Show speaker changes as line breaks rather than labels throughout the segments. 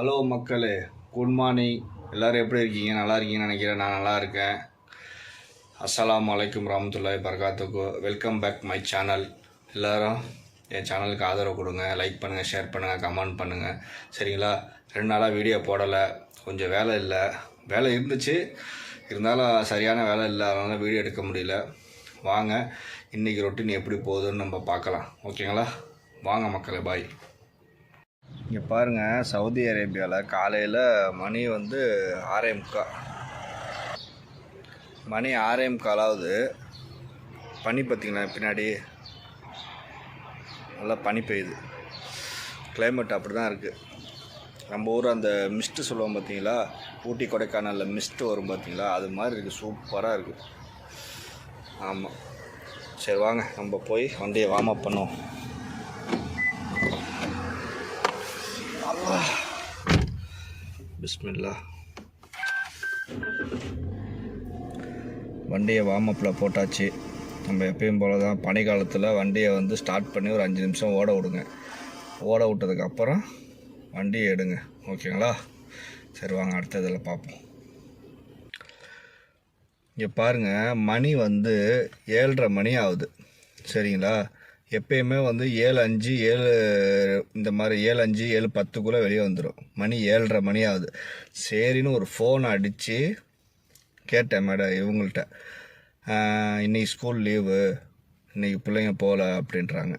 Hello மக்களே good morning எல்லோரும் எப்படி இருக்கீங்க? நல்லா இருக்கீங்கன்னு நினைக்கிறேன். நான் நல்லா இருக்கேன். அஸ்லாம் அலைக்கும் ரஹமத்துல்லாய் பரகாத்துக்கு வெல்கம் பேக் மை சேனல் எல்லோரும் என் சேனலுக்கு ஆதரவு கொடுங்க. லைக் பண்ணுங்கள் ஷேர் பண்ணுங்கள் கமெண்ட் பண்ணுங்கள் சரிங்களா? ரெண்டு நாளாக வீடியோ போடலை. கொஞ்சம் வேலை இல்லை. வேலை இருந்துச்சு. இருந்தாலும் சரியான வேலை இல்லை. அதனால் வீடியோ எடுக்க முடியல. வாங்க. இன்றைக்கி ரொட்டீன் எப்படி போகுதுன்னு நம்ம பார்க்கலாம். ஓகேங்களா வாங்க மக்களே பாய் இங்கே பாருங்கள் சவுதி அரேபியாவில் காலையில் மணி வந்து ஆறே முக்கால் மணி ஆறே முக்காலாவது. பனி பார்த்திங்களா பின்னாடி? நல்லா பனி பெய்யுது. கிளைமேட் அப்படி தான் இருக்குது நம்ம ஊர் அந்த மிஸ்ட்டு சொல்லுவோம் பார்த்தீங்களா ஊட்டி கொடைக்கானலில் மிஸ்ட்டு வரும் பார்த்தீங்களா அது மாதிரி இருக்குது சூப்பராக இருக்குது ஆமாம் சரி வாங்க. நம்ம போய் வண்டியை வார்ம் அப் பண்ணுவோம். பிஸ்மில்லா. வண்டியை வார்ம் அப்பில் போட்டாச்சு. நம்ம எப்பயும் போல தான் பனிக்காலத்தில் வண்டியை வந்து ஸ்டார்ட் பண்ணி ஒரு அஞ்சு நிமிஷம் ஓட விடுங்க. ஓட விட்டதுக்கப்புறம் வண்டியை எடுங்க. ஓகேங்களா? சரி வாங்க அடுத்த இதில் பார்ப்போம். இங்கே பாருங்கள் மணி வந்து ஏழரை மணி ஆகுது. சரிங்களா? எப்பயுமே வந்து ஏழு அஞ்சு ஏழு இந்த மாதிரி ஏழு அஞ்சு ஏழு பத்துக்குள்ளே வெளியே வந்துடும் மணி ஏழரை மணி ஆகுது. சரின்னு ஒரு ஃபோன் அடித்து கேட்டேன் மேடம் இவங்கள்ட்ட. இன்றைக்கி இன்னைக்கு ஸ்கூல் லீவு இன்றைக்கி பிள்ளைங்க போகல அப்படின்றாங்க.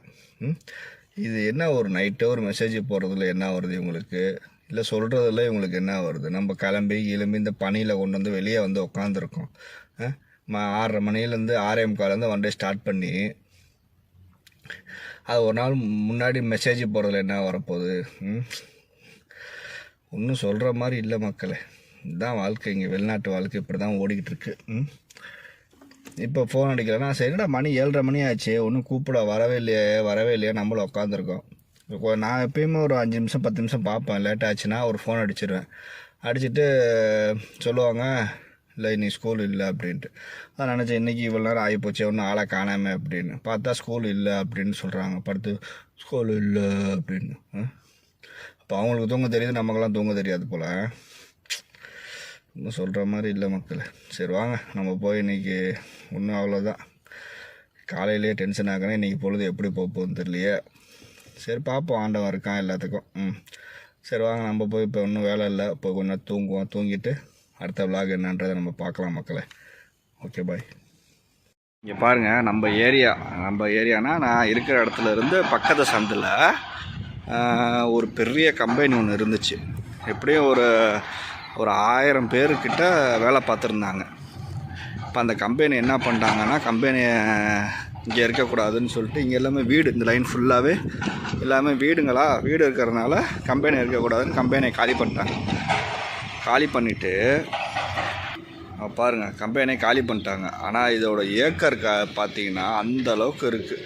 இது என்ன ஒரு நைட்டு ஒரு மெசேஜ் போடுறதுல என்ன வருது இவங்களுக்கு? இல்லை சொல்கிறதுல இவங்களுக்கு என்ன வருது? நம்ம கிளம்பி கிளம்பி இந்த பனியில் கொண்டு வந்து வெளியே வந்து உக்காந்துருக்கோம். ஆறரை மணிலேருந்து ஆறே முக்கால்லேருந்து ஒன் டே ஸ்டார்ட் பண்ணி அது ஒரு நாள் முன்னாடி மெசேஜ் போகிறதுல என்ன வரப்போகுது? ஒன்றும் சொல்கிற மாதிரி இல்லை மக்களே. இதுதான் வாழ்க்கை. இங்கே வெளிநாட்டு வாழ்க்கை இப்படி தான் ஓடிக்கிட்டு இருக்கு இப்போ ஃபோன் அடிக்கிறேன்னா சரிடா மணி ஏழரை மணி ஆச்சு? ஒன்றும் கூப்பிட வரவே இல்லையே வரவே இல்லையே. நம்மளும் உட்காந்துருக்கோம் நான் எப்பயுமே ஒரு அஞ்சு நிமிஷம் பத்து நிமிஷம் பார்ப்பேன். லேட் ஆச்சுன்னா ஒரு ஃபோன் அடிச்சிடுவேன் அடிச்சுட்டு சொல்லுவாங்க இல்லை இன்னைக்கு ஸ்கூல் இல்லை அப்படின்ட்டு. நான் நினச்சேன் இன்றைக்கி இவ்வளோ நேரம் ஆகிப்போச்சு ஒன்றும் ஆளை காணாமல் அப்படின்னு. பார்த்தா ஸ்கூல் இல்லை அப்படின்னு சொல்கிறாங்க படுத்து ஸ்கூல் இல்லை அப்படின்னு. அப்போ அவங்களுக்கு தூங்க தெரியுது நமக்கெல்லாம் தூங்க தெரியாது போல். இன்னும் சொல்கிற மாதிரி இல்லை மக்கள். சரி வாங்க. நம்ம போய் இன்றைக்கி ஒன்றும் அவ்வளோதான் காலையிலேயே டென்ஷன் ஆகணும். இன்றைக்கி பொழுது எப்படி போக போகுதுன்னு தெரியலையே. சரி பார்ப்போம். ஆண்டவன் இருக்கான் எல்லாத்துக்கும். ம். சரி வாங்க. நம்ம போய் இப்போ ஒன்றும் வேலை இல்லை. இப்போ கொஞ்ச நேரம் தூங்குவோம். தூங்கிட்டு அடுத்த விலாக் என்னன்றதை நம்ம பார்க்கலாம் மக்களை. ஓகே பாய் இங்கே பாருங்கள் நம்ம ஏரியா நம்ம ஏரியானா நான் இருக்கிற இடத்துல இருந்து பக்கத்து சந்தில் ஒரு பெரிய கம்பெனி ஒன்று இருந்துச்சு. எப்படியும் ஒரு ஒரு ஆயிரம் பேருக்கிட்ட வேலை பார்த்துருந்தாங்க. இப்போ அந்த கம்பெனி என்ன பண்ணிட்டாங்கன்னா கம்பெனியை இங்கே இருக்கக்கூடாதுன்னு சொல்லிட்டு இங்கே எல்லாமே வீடு இந்த லைன் ஃபுல்லாகவே எல்லாமே வீடுங்களா வீடு இருக்கிறதுனால கம்பெனி இருக்கக்கூடாதுன்னு கம்பெனியை காலி பண்ணிட்டாங்க. காலி பண்ணிவிட்டு பாருங்கள் கம்பெனியை காலி பண்ணிட்டாங்க. ஆனால் இதோட ஏக்கர் க பார்த்தீங்கன்னா அந்த அளவுக்கு இருக்குது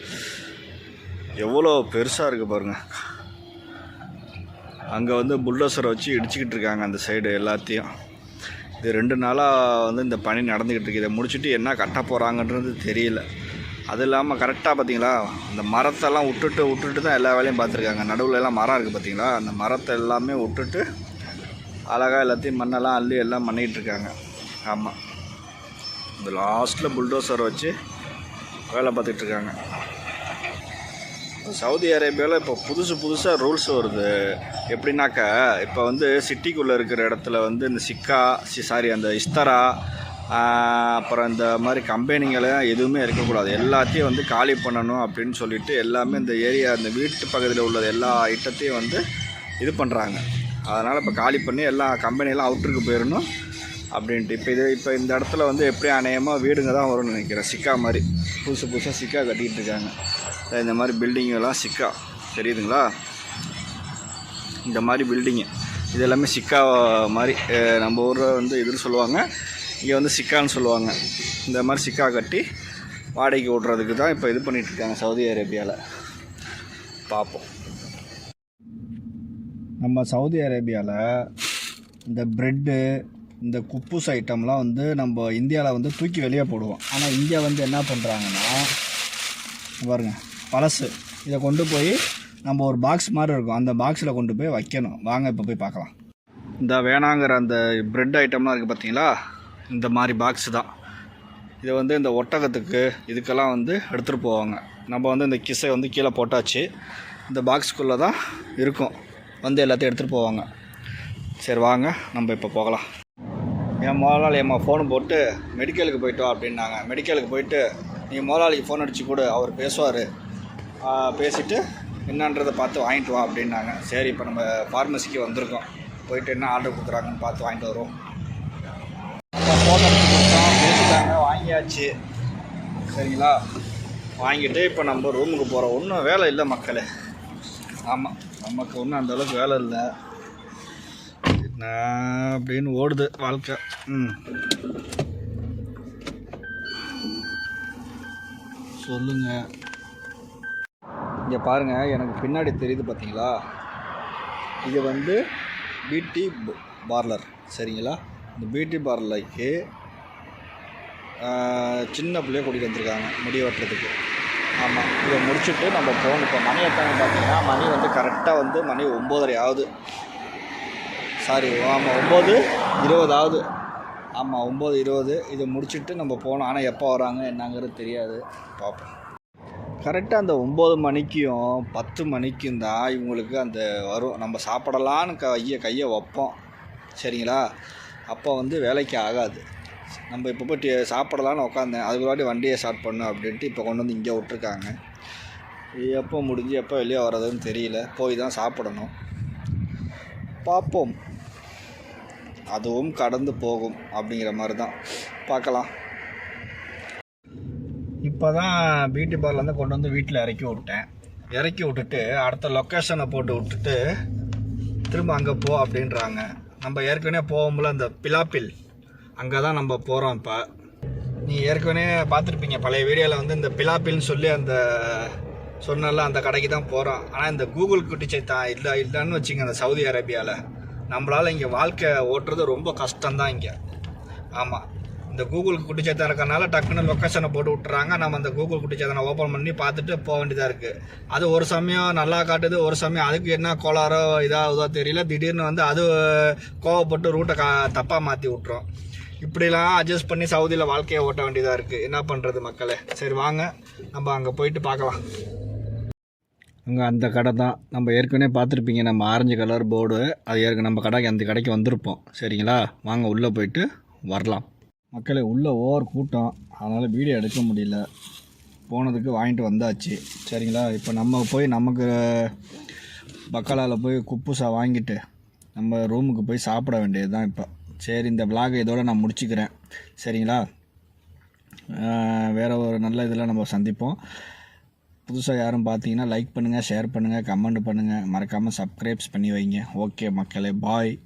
எவ்வளோ பெருசாக இருக்குது பாருங்கள் அங்கே வந்து புல்டோசரை வச்சு இடிச்சுக்கிட்டு இருக்காங்க அந்த சைடு எல்லாத்தையும். இது ரெண்டு நாளாக வந்து இந்த பணி நடந்துக்கிட்டு இருக்கு. இதை முடிச்சுட்டு என்ன கட்ட போகிறாங்கன்றது தெரியல. அது இல்லாமல் கரெக்டாக பார்த்தீங்களா அந்த மரத்தெல்லாம் விட்டுட்டு விட்டுட்டு தான் எல்லா வேலையும் பார்த்துருக்காங்க நடுவில் எல்லாம் மரம் இருக்குது பார்த்தீங்களா அந்த மரத்தை எல்லாமே விட்டுட்டு அழகாக எல்லாத்தையும் மண்ணெல்லாம் அள்ளி எல்லாம் பண்ணிகிட்டு இருக்காங்க ஆமாம் இந்த லாஸ்ட்டில் புல்டோசர் வச்சு வேலை பார்த்துட்ருக்காங்க சவுதி அரேபியாவில் இப்போ புதுசு புதுசாக ரூல்ஸ் வருது. எப்படின்னாக்கா இப்போ வந்து சிட்டிக்குள்ளே இருக்கிற இடத்துல வந்து இந்த சிக்கா சாரி அந்த இஸ்தரா அப்புறம் இந்த மாதிரி கம்பெனிங்களை எதுவுமே இருக்கக்கூடாது. எல்லாத்தையும் வந்து காலி பண்ணணும் அப்படின்னு சொல்லிட்டு எல்லாமே இந்த ஏரியா இந்த வீட்டு பகுதியில் உள்ள எல்லா ஐட்டத்தையும் வந்து இது பண்ணுறாங்க அதனால் இப்போ காலி பண்ணி எல்லா கம்பெனியெல்லாம் அவுட்டருக்கு போயிடணும் அப்படின்ட்டு. இப்போ இது இப்போ இந்த இடத்துல வந்து எப்படி அநேகமாக வீடுங்க தான் வரும்னு நினைக்கிறேன். சிக்கா மாதிரி. புதுசு புதுசாக சிக்கா கட்டிக்கிட்டு இருக்காங்க. இந்த மாதிரி பில்டிங்கெல்லாம் சிக்கா. தெரியுதுங்களா? இந்த மாதிரி பில்டிங்கு இது எல்லாமே சிக்கா மாதிரி நம்ம ஊரில் வந்து இதுன்னு சொல்லுவாங்க? இங்கே வந்து சிக்கான்னு சொல்லுவாங்க. இந்த மாதிரி சிக்கா கட்டி வாடகைக்கு விடுறதுக்கு தான் இப்போ இது பண்ணிகிட்ருக்காங்க இருக்காங்க சவுதி அரேபியாவில் பார்ப்போம் நம்ம சவுதி அரேபியாவில் இந்த ப்ரெட்டு இந்த குப்பூஸ் ஐட்டம்லாம் வந்து நம்ம இந்தியாவில் வந்து தூக்கி வெளியே போடுவோம். ஆனால் இந்தியா வந்து என்ன பண்ணுறாங்கன்னா பாருங்க பழசு. இதை கொண்டு போய் நம்ம ஒரு பாக்ஸ் மாதிரி இருக்கும். அந்த பாக்ஸில் கொண்டு போய் வைக்கணும். வாங்க இப்போ போய் பார்க்கலாம். இந்த வேணாங்கிற அந்த ப்ரெட் ஐட்டம்லாம் இருக்குது பார்த்தீங்களா இந்த மாதிரி பாக்ஸ் தான். இதை வந்து இந்த ஒட்டகத்துக்கு இதுக்கெல்லாம் வந்து எடுத்துகிட்டு போவாங்க. நம்ம வந்து இந்த கிசை வந்து கீழே போட்டாச்சு. இந்த பாக்ஸ்க்குள்ளே தான் இருக்கும். வந்து எல்லாத்தையும் எடுத்துகிட்டு போவாங்க. சரி வாங்க. நம்ம இப்போ போகலாம். என் முதலாளி எம்மா ஃபோனு போட்டு மெடிக்கலுக்கு போயிட்டோம் அப்படின்னாங்க. மெடிக்கலுக்கு போயிட்டு நீ முதலாளிக்கு ஃபோன் அடித்து கூட. அவர் பேசுவார். பேசிவிட்டு என்னன்றதை பார்த்து வாங்கிட்டு வா அப்படின்னாங்க. சரி இப்போ நம்ம ஃபார்மசிக்கு வந்திருக்கோம். போயிட்டு என்ன ஆர்டர் கொடுக்குறாங்கன்னு பார்த்து வாங்கிட்டு வருவோம். ஃபோன் அடித்து கொடுத்தோம் பேசிட்டாங்க. வாங்கியாச்சு. சரிங்களா? வாங்கிட்டு இப்போ நம்ம ரூமுக்கு போகிறோம் ஒன்றும் வேலை இல்லை மக்களே. ஆமாம் நமக்கு ஒன்றும் அந்த அளவுக்கு வேலை இல்லை. நான் அப்படின்னு ஓடுது வாழ்க்கை. ம். சொல்லுங்க. இங்கே பாருங்கள் எனக்கு பின்னாடி தெரியுது பார்த்தீங்களா இது வந்து பியூட்டி பார்லர் சரிங்களா? இந்த பியூட்டி பார்லருக்கு சின்ன பிள்ளைய கூட்டிகிட்டு வந்திருக்காங்க முடி வெட்டுறதுக்கு. ஆமாம் இதை முடிச்சுட்டு நம்ம போகணும். இப்போ மணி எத்தனை பார்த்தீங்கன்னா மணி வந்து கரெக்டாக வந்து மணி ஒம்போதரை ஆகுது. சாரி ஆமாம் ஒம்பது இருபதாவது ஆமாம் ஒம்பது இருபது. இதை முடிச்சுட்டு நம்ம போகணும். ஆனால் எப்போ வராங்க என்னங்கிறது தெரியாது. பார்ப்போம். கரெக்டாக அந்த ஒம்பது மணிக்கும் பத்து மணிக்கும் தான் இவங்களுக்கு அந்த வரும். நம்ம சாப்பிடலான்னு கையை கையை வைப்போம். சரிங்களா? அப்போ வந்து வேலைக்கு ஆகாது. நம்ம இப்போ போய் சாப்பிடலான்னு உட்காந்தேன் அதுக்கு முன்னாடி வண்டியை ஸ்டார்ட் பண்ணு அப்படின்ட்டு இப்போ கொண்டு வந்து இங்கே விட்ருக்காங்க எப்போ முடிஞ்சு எப்போ வெளியே வர்றதுன்னு தெரியல. போய் தான் சாப்பிடணும். பார்ப்போம். அதுவும் கடந்து போகும் அப்படிங்கிற மாதிரி தான் பார்க்கலாம் இப்போ தான் பியூட்டி பார்லர்லேருந்து கொண்டு வந்து வீட்டில் இறக்கி விட்டேன். இறக்கி விட்டுட்டு அடுத்த லொக்கேஷனை போட்டு விட்டுட்டு திரும்ப அங்கே போ அப்படின்றாங்க. நம்ம ஏற்கனவே போகும்போல அந்த பிலாப்பில். அங்கே தான் நம்ம போகிறோம் இப்போ. நீ ஏற்கனவே பார்த்துருப்பீங்க பழைய வீடியோவில் வந்து இந்த பிலாப்பில்னு சொல்லி அந்த சொன்னால அந்த கடைக்கு தான் போகிறோம் ஆனால் இந்த கூகுள் குட்டிச்சைத்தான் இல்லை இல்லைன்னு வச்சுங்க அந்த சவுதி அரேபியாவில் நம்மளால் இங்கே வாழ்க்கை ஓட்டுறது ரொம்ப கஷ்டம்தான் இங்கே. ஆமாம் இந்த கூகுள் குட்டிச்சேத்தம் இருக்கிறனால டக்குன்னு லொக்கேஷனை போட்டு விட்டுறாங்க. நம்ம அந்த கூகுள் குட்டிச்சேத்தனை ஓப்பன் பண்ணி பார்த்துட்டு போக வேண்டியதாக இருக்குது அது ஒரு சமயம் நல்லா காட்டுது ஒரு சமயம் அதுக்கு என்ன கோளாறோ இதாகுதோ தெரியல. திடீர்னு வந்து அது கோவப்பட்டு ரூட்டை கா தப்பாக மாற்றி விட்ரும் இப்படிலாம் அட்ஜஸ்ட் பண்ணி சவுதியில் வாழ்க்கையை ஓட்ட வேண்டியதாக இருக்குது என்ன பண்ணுறது மக்களே? சரி வாங்க. நம்ம அங்கே போயிட்டு பார்க்கலாம். அங்கே அந்த கடை தான். நம்ம ஏற்கனவே பார்த்துருப்பீங்க நம்ம ஆரஞ்சு கலர் போர்டு அது ஏற்கனவே நம்ம கடைக்கு அந்த கடைக்கு வந்திருப்போம். சரிங்களா? வாங்க உள்ளே போயிட்டு வரலாம். மக்களே உள்ளே ஓவர் கூட்டம். அதனால் வீடியோ எடுக்க முடியல. போனதுக்கு வாங்கிட்டு வந்தாச்சு. சரிங்களா? இப்போ நம்ம போய் நமக்கு பக்கலாவில் போய் குப்புசா வாங்கிட்டு நம்ம ரூமுக்கு போய் சாப்பிட வேண்டியது தான் இப்போ. சரி இந்த vlog இதோட நான் முடிச்சுக்கிறேன். சரிங்களா? வேறு ஒரு நல்ல இதில் நம்ம சந்திப்போம். புதுசாக யாரும் பார்த்தீங்கன்னா லைக் பண்ணுங்கள் ஷேர் பண்ணுங்கள் கமெண்ட் பண்ணுங்கள் மறக்காமல் சப்ஸ்கிரைப்ஸ் பண்ணி வைங்க. ஓகே மக்களே பாய்